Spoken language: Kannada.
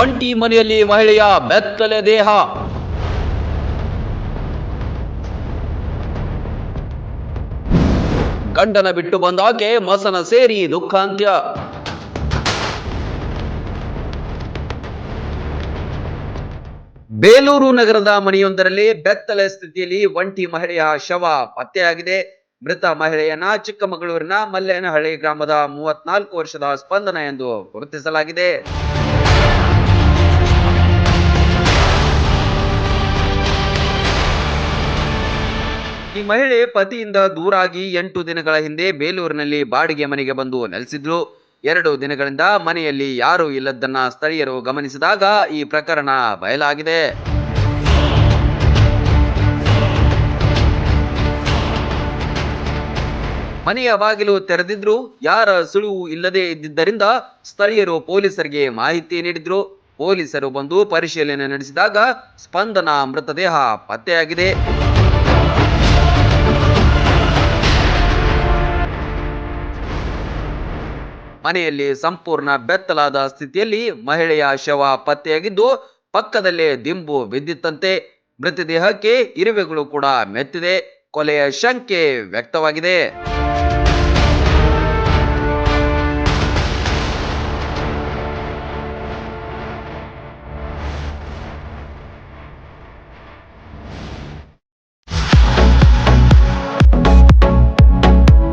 ಒಂಟಿ ಮನೆಯಲ್ಲಿ ಮಹಿಳೆಯ ಬೆತ್ತಲೆ ದೇಹ. ಗಂಡನ ಬಿಟ್ಟು ಬಂದಾಕೆ ಮಸನ ಸೇರಿ ದುಃಖಾಂತ್ಯ. ಬೇಲೂರು ನಗರದ ಮನೆಯೊಂದರಲ್ಲಿ ಬೆತ್ತಲೆ ಸ್ಥಿತಿಯಲ್ಲಿ ಒಂಟಿ ಮಹಿಳೆಯ ಶವ ಪತ್ತೆಯಾಗಿದೆ. ಮೃತ ಮಹಿಳೆಯನ್ನ ಚಿಕ್ಕಮಗಳೂರಿನ ಮಲ್ಲೇನಹಳ್ಳಿ ಗ್ರಾಮದ ಮೂವತ್ನಾಲ್ಕು ವರ್ಷದ ಸ್ಪಂದನ ಎಂದು ಗುರುತಿಸಲಾಗಿದೆ. ಮಹಿಳೆ ಪತಿಯಿಂದ ದೂರಾಗಿ ಎಂಟು ದಿನಗಳ ಹಿಂದೆ ಬೇಲೂರಿನಲ್ಲಿ ಬಾಡಿಗೆ ಮನೆಗೆ ಬಂದು ನೆಲೆಸಿದ್ಲು. ಎರಡು ದಿನಗಳಿಂದ ಮನೆಯಲ್ಲಿ ಯಾರೂ ಇಲ್ಲದನ್ನ ಸ್ಥಳೀಯರು ಗಮನಿಸಿದಾಗ ಈ ಪ್ರಕರಣ ಬಯಲಾಗಿದೆ. ಮನೆಯ ಬಾಗಿಲು ತೆರೆದಿದ್ರು, ಯಾರ ಸುಳಿವು ಇಲ್ಲದೆ ಇದ್ದಿದ್ದರಿಂದ ಸ್ಥಳೀಯರು ಪೊಲೀಸರಿಗೆ ಮಾಹಿತಿ ನೀಡಿದ್ರು. ಪೊಲೀಸರು ಬಂದು ಪರಿಶೀಲನೆ ನಡೆಸಿದಾಗ ಸ್ಪಂದನ ಮೃತದೇಹ ಪತ್ತೆಯಾಗಿದೆ. ಮನೆಯಲ್ಲಿ ಸಂಪೂರ್ಣ ಬೆತ್ತಲಾದ ಸ್ಥಿತಿಯಲ್ಲಿ ಮಹಿಳೆಯ ಶವ ಪತ್ತೆಯಾಗಿದ್ದು, ಪಕ್ಕದಲ್ಲೇ ದಿಂಬು ಬಿದ್ದಿತ್ತಂತೆ. ಮೃತದೇಹಕ್ಕೆ ಇರುವೆಗಳು ಕೂಡ ಮೆತ್ತಿದೆ. ಕೊಲೆಯ ಶಂಕೆ ವ್ಯಕ್ತವಾಗಿದೆ.